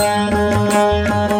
Música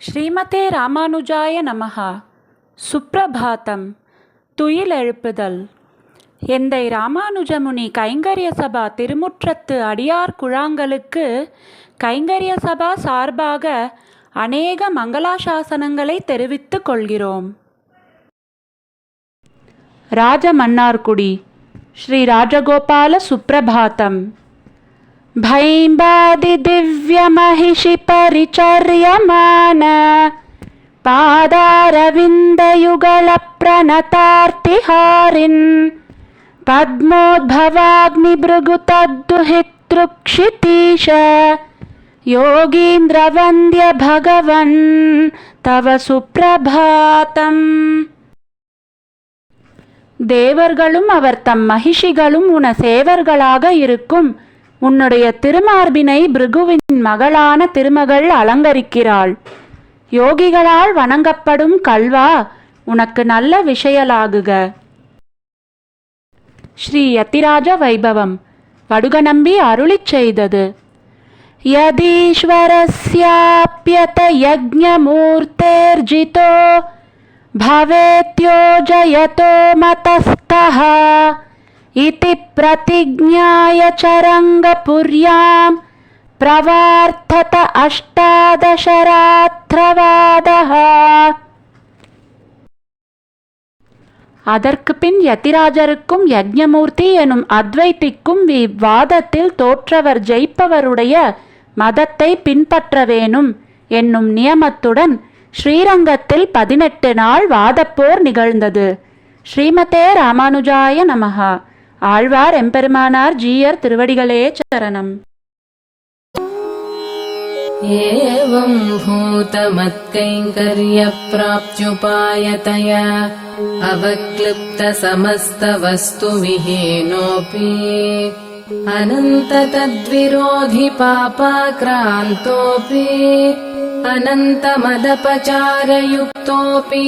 ஸ்ரீமதே ராமானுஜாய நமஹா. சுப்ரபாதம் துயிலெழுப்புதல் எந்தை ராமானுஜமுனி கைங்கரிய சபா திருமுற்றத்து அடியார் குழாங்களுக்கு கைங்கரிய சபா சார்பாக அநேக மங்களாசாசனங்களை தெரிவித்துக் கொள்கிறோம். ராஜமன்னார்குடி. ஸ்ரீ ராஜகோபால சுப்ரபாதம் भैम्बादिदिव्यमहिषि परिचर्यमान पादारविन्दयुगलप्रणतार्तिहारिन् पद्मोद्भवाग्निभृगुतद्दुहितृक्षितीश योगीन्द्रवन्द्य भगवन् तव சுப்ரபாதம் தேவர்களும் அவர் தம் மகிஷிகளும் உன சேவர்களாக இருக்கும் உன்னுடைய திருமார்பினை பிருகுவின் மகளான திருமகள் அலங்கரிக்கிறாள் யோகிகளால் வணங்கப்படும் கல்வா உனக்கு நல்ல விஷயலாகுக ஸ்ரீ யத்திராஜ வைபவம் வடுகநம்பி அருளிச் செய்தது யதீஸ்வரஸ்யாப்யத யஜ்ஞமூர்த்தேர்ஜிதோ भवेत्योजयतो मतस्तः इति प्रतिज्ञाय चरङ्गपुर्यां प्रवार्थत अष्टादशरात्रवादः அதற்கு பின் யதிராஜருக்கும் யஜ்ஞமூர்த்தி எனும் அத்வைத்திக்கும் இவ்வாதத்தில் தோற்றவர் ஜெயிப்பவருடைய மதத்தை பின்பற்ற வேணும் என்னும் நியமத்துடன் ஸ்ரீரங்கத்தில் பதினெட்டு நாள் வாதப்போர் நிகழ்ந்தது ஸ்ரீமதே ராமானுஜாய நமஹா ஆழ்வார் எம்பெருமானார் ஜீயர் திருவடிகளே சரணம் एवं भूतमत्कैङ्कर्यप्राप्त्युपायतया अवक्लिप्तसमस्तवस्तुविहीनोऽपि अनन्ततद्विरोधि पापाक्रान्तोऽपि अनन्तमदपचारयुक्तोऽपि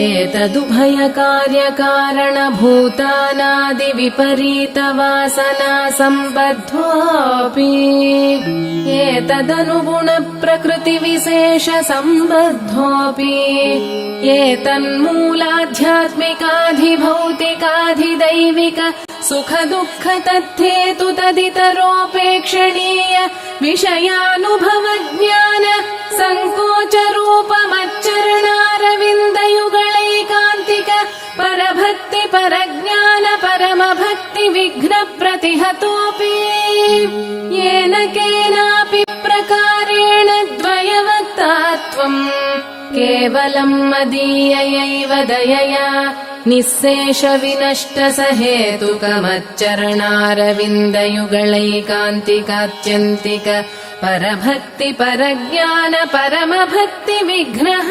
एतदुभयकार्यकारणभूतानादिविपरीतवासना सम्बद्धोऽपि एतदनुगुणप्रकृतिविशेषसम्बद्धोऽपि एतन्मूलाध्यात्मिकाधिभौतिकाधिदैविक सुखदुःख तद्धेतु तदितरोपेक्षणीय विषयानुभवज्ञान सङ्कोचरूपमच्चरणारविन्दयुगलैकान्तिक परभक्ति परज्ञान परमभक्ति विघ्न प्रतिहतोऽपि। येन केनापि प्रकारेण द्वयवक्तात्वम् केवलम् मदीययैव दयया निःशेष विनष्ट स हेतुकमच्चरणारविन्दयुगलैकान्तिकात्यन्तिक परभक्ति परज्ञान परमभक्ति विघ्नः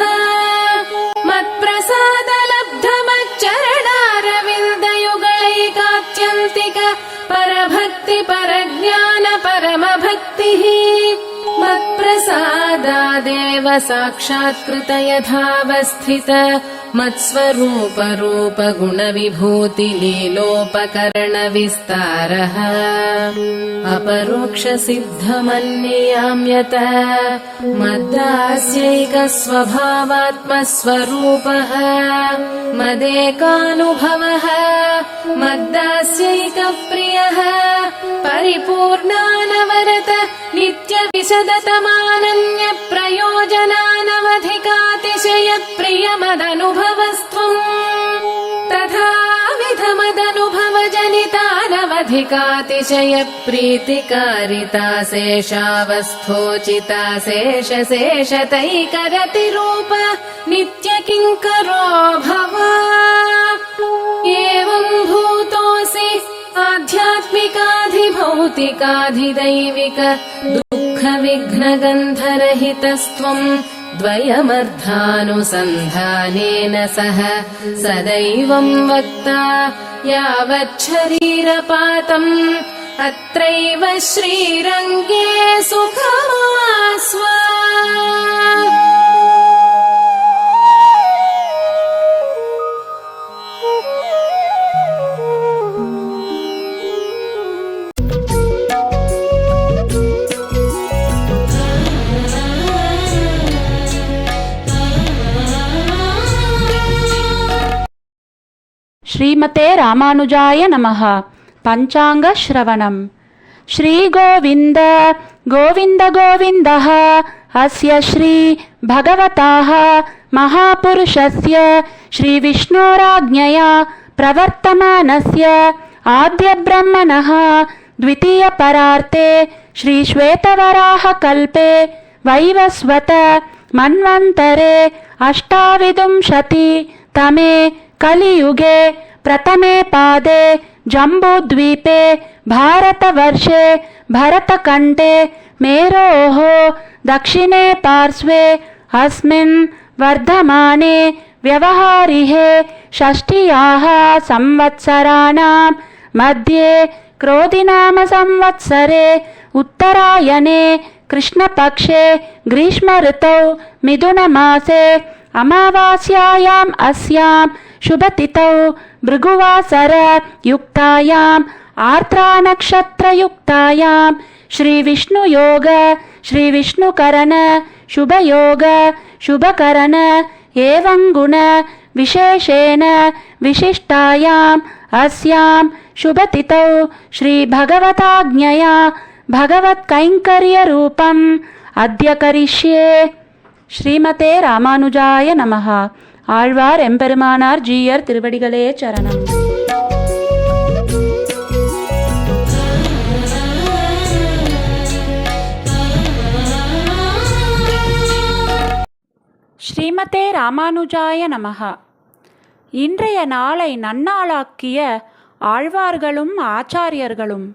परभक्ति परज्ञान परमभक्तिः साक्षात्कृत यथावस्थित मत्स्वरूपरूपगुणविभूतिलीलोपकरणविस्तारः। गुणविभूतिलीलोपकरणविस्तारः मद्दास्यैकस्वभावात्मस्वरूपः। मदेकानुभवः। मद्दास्यैकप्रियः। परिपूर्णानवरत नित्यविशदतमानन्यप्र नित्यविशदतमानन्यप्रयोजनानवधिकातिशयप्रियमदनुभवस्त्वम् तथाविधमदनुभवजनितानवधिकातिशयप्रीतिकारिता शेषावस्थोचिता शेषशेषतैकरतिरूप नित्यकिङ्करो भव एवम् भूतोऽसि आध्यात्मिकाधिभौतिकाधिदैविक दुःखविघ्नगन्धरहितस्त्वम् द्वयमर्थानुसन्धानेन सह सदैवम् वक्ता यावच्छरीरपातम् अत्रैव श्रीरङ्गे सुखमास्व श्रीमते रामानुजाय नमः। पञ्चाङ्गश्रवणम् श्रीगोविन्द गोविन्द गोविन्दः अस्य श्रीभगवताः महापुरुषस्य श्रीविष्णोराज्ञया प्रवर्तमानस्य आद्यब्रह्मणः द्वितीयपरार्ते श्रीश्वेतवराहकल्पे वैवस्वत मन्वन्तरे अष्टाविंशतितमे कलियुगे प्रथमे पादे जम्बूद्वीपे भारतवर्षे भरतकण्ठे मेरोः दक्षिणे पार्श्वे अस्मिन् वर्धमाने व्यवहारिहे षष्ठ्याः संवत्सराणां मध्ये क्रोधिनामसंवत्सरे उत्तरायणे कृष्णपक्षे ग्रीष्मऋतौ मिथुनमासे अमावास्यायाम् अस्यां शुभतितौ भृगुवासरयुक्तायाम् आर्त्रानक्षत्रयुक्तायाम् श्रीविष्णुयोग श्रीविष्णुकरण शुभयोग शुभकरण शुभकरणङ्गुण विशेषेण विशिष्टायाम् अस्यां शुभतितौ श्रीभगवताज्ञया भगवत्कैङ्कर्यरूपम् अद्य करिष्ये। श्रीमते रामानुजाय नमः। ஆழ்வார் எம்பெருமானார் ஜீயர் திருவடிகளே சரணம். ஸ்ரீமதே ராமானுஜாய நமகா. இன்றைய நாளை நன்னாளாக்கிய ஆழ்வார்களும் ஆச்சாரியர்களும்.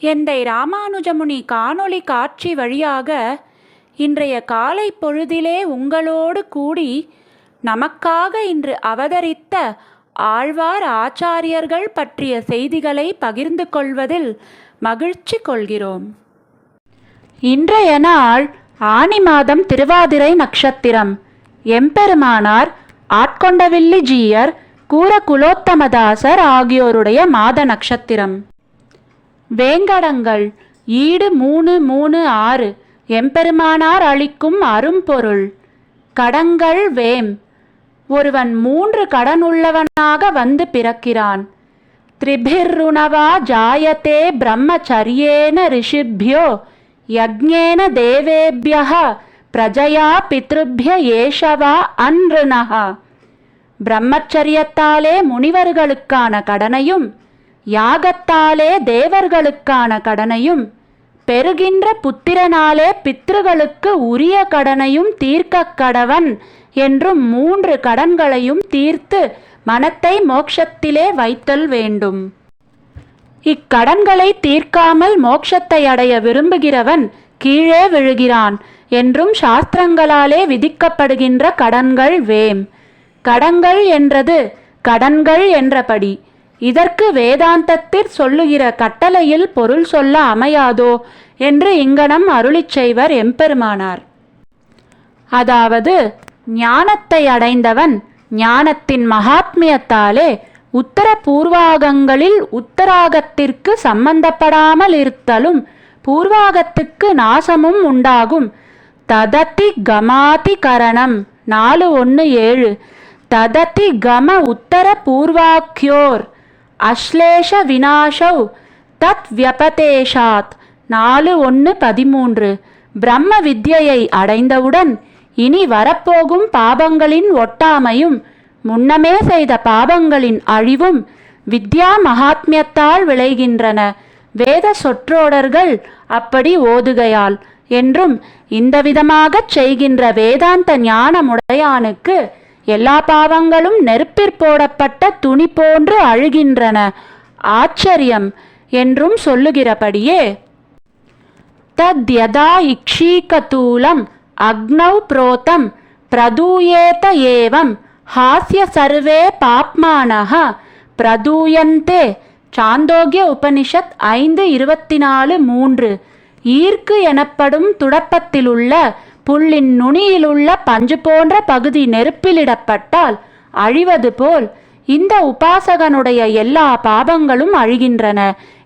எந்தை ராமானுஜமுனி காணொளி காட்சி வழியாக இன்றைய காலை பொழுதிலே உங்களோடு கூடி நமக்காக இன்று அவதரித்த ஆழ்வார் ஆச்சாரியர்கள் பற்றிய செய்திகளை பகிர்ந்து கொள்வதில் மகிழ்ச்சி கொள்கிறோம். இன்றைய நாள் ஆனி மாதம் திருவாதிரை நட்சத்திரம். எம்பெருமானார் ஆட்கொண்டவில்லி ஜீயர் கூர குலோத்தமதாசர் ஆகியோருடைய மாத நட்சத்திரம். வேங்கடங்கள் ஈடு மூணு மூணு ஆறு எம்பெருமானார் அளிக்கும் அரும்பொருள். கடங்கள் வேம் ஒருவன் மூன்று கடனுள்ளவனாக வந்து பிறக்கிறான். திரிபிர்ருணவா ஜாயத்தே பிரம்மச்சரியேன ரிஷிபியோ யக்ஞேன தேவேபியா பிரஜயா பித்ருபிய ஏஷவா அன்ருணः பிரம்மச்சரியத்தாலே முனிவர்களுக்கான கடனையும் யாகத்தாலே தேவர்களுக்கான கடனையும் பெறுகின்ற புத்திரனாலே பித்ருகளுக்கு உரிய கடனையும் தீர்க்க கடவன் என்றும் மூன்று கடன்களையும் தீர்த்து மனத்தை மோக்ஷத்திலே வைத்தல் வேண்டும். இக்கடன்களை தீர்க்காமல் மோட்சத்தை அடைய விரும்புகிறவன் கீழே விழுகிறான் என்றும் சாஸ்திரங்களாலே விதிக்கப்படுகின்ற கடன்கள் வேம். கடன்கள் என்றது கடன்கள் என்றபடி. இதற்கு வேதாந்தத்தில் சொல்லுகிற கட்டளையில் பொருள் சொல்ல அமையாதோ என்று இங்கனம் அருளிச் செய்வர் எம்பெருமானார். அதாவது ஞானத்தை அடைந்தவன் ஞானத்தின் மகாத்மியத்தாலே உத்தர பூர்வாகங்களில் உத்தராகத்திற்கு சம்பந்தப்படாமல் இருத்தலும் பூர்வாகத்துக்கு நாசமும் உண்டாகும். ததத்தி கமாதி கரணம். நாலு ஒன்று ஏழு. தததி கம உத்தர பூர்வாக்கியோர் அஸ்லேஷ வினாஷௌ தத் வியபதேஷாத். நாலு ஒன்று பதிமூன்று. பிரம்ம வித்யையை அடைந்தவுடன் இனி வரப்போகும் பாபங்களின் ஒட்டாமையும் முன்னமே செய்த பாபங்களின் அழிவும் வித்யா மகாத்மியத்தால் விளைகின்றன. வேத சொற்றோடர்கள் அப்படி ஓதுகையால் என்றும் இந்த விதமாகச் செய்கின்ற வேதாந்த ஞானமுடையானுக்கு எல்லா பாவங்களும் நெருப்பிற் போடப்பட்ட துணி போன்று அழுகின்றன. ஆச்சரியம் என்றும் சொல்லுகிறபடியே தத்யதா இக்ஷீகதூலம் அக்னௌ புரோதம் பிரதூயேத ஏவம் ஹாஸ்ய சர்வே பாப்மானஹ பிரதூயந்தே சாந்தோக்கிய உபனிஷத் ஐந்து இருபத்தி நாலு மூன்று ஈர்க்கு எனப்படும் துடப்பத்திலுள்ள புல்லின் நுனியிலுள்ள பஞ்சு போன்ற பகுதி நெருப்பிலிடப்பட்டால் அழிவது போல் இந்த உபாசகனுடைய எல்லா பாபங்களும் அழிகின்றன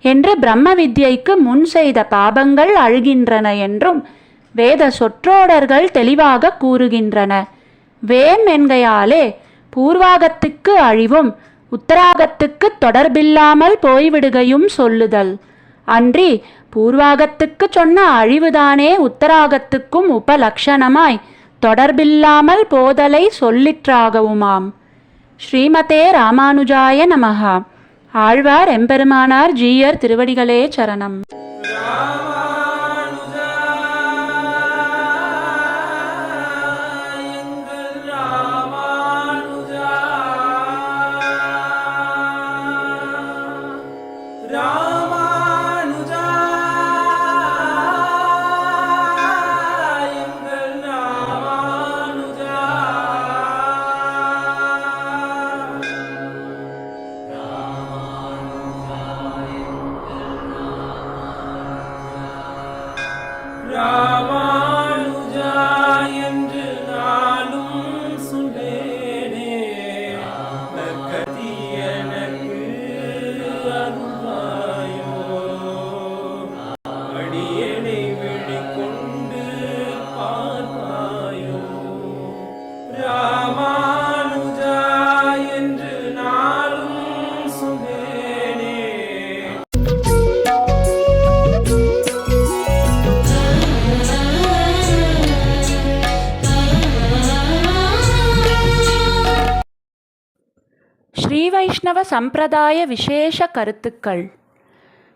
என்று பிரம்ம வித்யைக்கு முன் செய்த பாபங்கள் அழுகின்றன என்றும் வேத சொற்றோடர்கள் தெளிவாக கூறுகின்றன. வேம் என்கையாலே பூர்வாகத்துக்கு அழிவும் உத்தராகத்துக்கு தொடர்பில்லாமல் போய்விடுகையும் சொல்லுதல். அன்றி பூர்வாகத்துக்கு சொன்ன அழிவுதானே உத்தராகத்துக்கும் உபலக்ஷணமாய் தொடர்பில்லாமல் போதலை சொல்லிற்றாகவுமாம். ஸ்ரீமதே ராமானுஜாய நமகா ஆழ்வார் எம்பெருமானார் ஜீயர் திருவடிகளே சரணம். ஸ்ரீ வைஷ்ணவ சம்பிரதாய விசேஷ கருத்துக்கள்.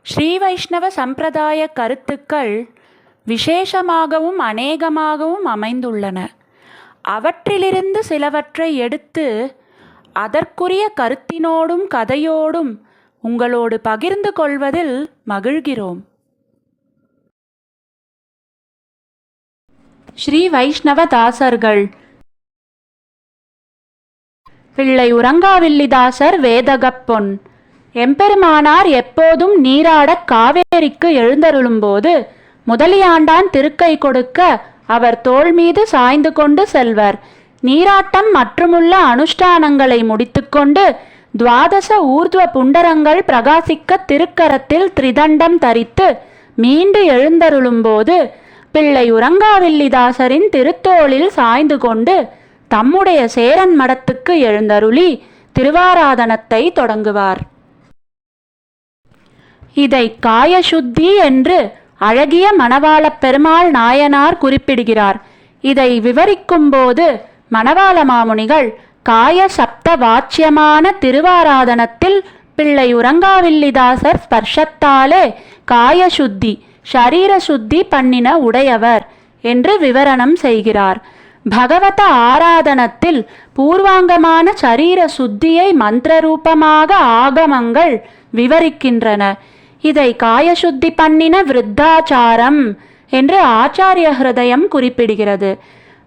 ஸ்ரீ வைஷ்ணவ சம்பிரதாய கருத்துக்கள் விசேஷமாகவும் அநேகமாகவும் அமைந்துள்ளன. அவற்றிலிருந்து சிலவற்றை எடுத்து அதற்குரிய கருத்தினோடும் கதையோடும் உங்களோடு பகிர்ந்து கொள்வதில் மகிழ்கிறோம். ஸ்ரீ வைஷ்ணவ தாசர்கள் பிள்ளை உறங்காவில்லிதாசர் வேதகப்பொன். எம்பெருமானார் எப்போதும் நீராடக் காவேரிக்கு எழுந்தருளும்போது முதலியாண்டான் திருக்கை கொடுக்க அவர் தோள் மீது சாய்ந்து கொண்டு செல்வர். நீராட்டம் மற்றுமுள்ள அனுஷ்டானங்களை முடித்துக்கொண்டு துவாதச ஊர்துவ புண்டரங்கள் பிரகாசிக்க திருக்கரத்தில் திரிதண்டம் தரித்து மீண்டு எழுந்தருளும்போது பிள்ளை உரங்காவில்லிதாசரின் திருத்தோளில் சாய்ந்து கொண்டு தம்முடைய சேரன் மடத்துக்கு எழுந்தருளி திருவாராதனத்தை தொடங்குவார். இதை காயசுத்தி என்று அழகிய மணவாளப் பெருமாள் நாயனார் குறிப்பிடுகிறார். இதை விவரிக்கும்போது மணவாள மாமுனிகள் காய சப்த வாச்சியமான திருவாராதனத்தில் பிள்ளை உறங்காவில்லிதாசர் ஸ்பர்ஷத்தாலே காயசுத்தி ஷரீர சுத்தி பண்ணின உடையவர் என்று விவரணம் செய்கிறார். பகவத ஆராதனத்தில் பூர்வாங்கமான சரீர சுத்தியை மந்திரரூபமாக ஆகமங்கள் விவரிக்கின்றன. இதை காயசுத்தி பண்ணின விருத்தாச்சாரம் என்று ஆச்சாரிய ஹிருதயம் குறிப்பிடுகிறது.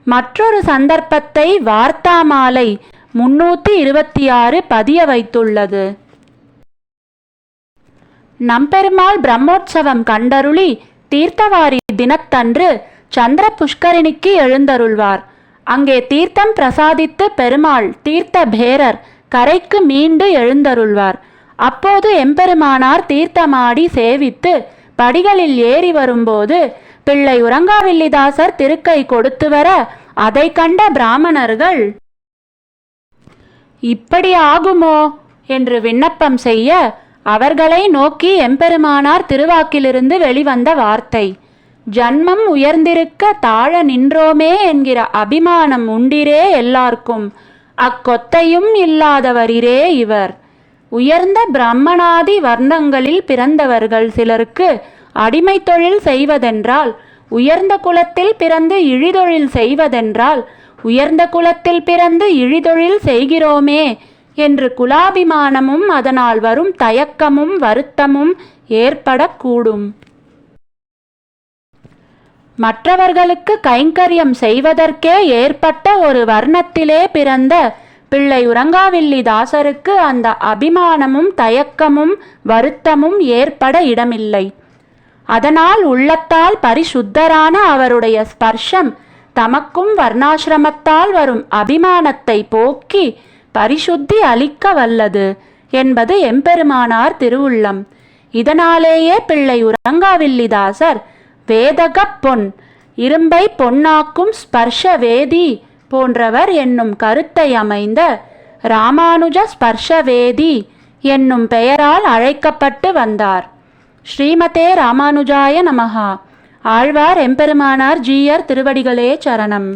மற்றொரு சந்தர்ப்பத்தை வார்த்தாமாலை முன்னூத்தி இருபத்தி ஆறு பதிய வைத்துள்ளது. நம்பெருமாள் பிரம்மோற்சவம் கண்டருளி தீர்த்தவாரி தினத்தன்று சந்திர புஷ்கரிணிக்கு எழுந்தருள்வார். அங்கே தீர்த்தம் பிரசாதித்து பெருமாள் தீர்த்த பேரர் கரைக்கு மீண்டு எழுந்தருள்வார். அப்போது எம்பெருமானார் தீர்த்தமாடி சேவித்து படிகளில் ஏறி வரும்போது பிள்ளை உறங்காவில்லிதாசர் திருக்கை கொடுத்து வர அதை கண்ட பிராமணர்கள் இப்படி ஆகுமோ? என்று விண்ணப்பம் செய்ய அவர்களை நோக்கி எம்பெருமானார் திருவாக்கிலிருந்து வெளிவந்த வார்த்தை ஜன்மம் உயர்ந்திருக்க தாழ நின்றோமே என்கிற அபிமானம் உண்டிரே எல்லார்க்கும் அக்கொத்தையும் இல்லாதவரிரே இவர். உயர்ந்த பிரம்மணாதி வர்ணங்களில் பிறந்தவர்கள் சிலருக்கு அடிமை தொழில் செய்வதென்றால் உயர்ந்த குலத்தில் பிறந்து இழிதொழில் செய்வதென்றால் உயர்ந்த குலத்தில் பிறந்து இழிதொழில் செய்கிறோமே என்று குலாபிமானமும் அதனால் வரும் தயக்கமும் வருத்தமும் ஏற்படக்கூடும். மற்றவர்களுக்கு கைங்கரியம் செய்வதற்கே ஏற்பட்ட ஒரு வர்ணத்திலே பிறந்த பிள்ளை உறங்காவில்லி தாசருக்கு அந்த அபிமானமும் தயக்கமும் வருத்தமும் ஏற்பட இடமில்லை. அதனால் உள்ளத்தால் பரிசுத்தரான அவருடைய ஸ்பர்ஷம் தமக்கும் வர்ணாசிரமத்தால் வரும் அபிமானத்தை போக்கி பரிசுத்தி அளிக்க வல்லது என்பது எம்பெருமானார் திருவுள்ளம். இதனாலேயே பிள்ளை உறங்காவில்லிதாசர் வேதகப் பொன் இரும்பை பொன்னாக்கும் ஸ்பர்ஷ வேதி போன்றவர் என்னும் கருத்தை அமைந்த ராமானுஜ ஸ்பர்ஷவேதி என்னும் பெயரால் அழைக்கப்பட்டு வந்தார். ஸ்ரீமதே ராமானுஜாய நமகா ஆழ்வார் எம்பெருமானார் ஜீயர் திருவடிகளே சரணம்.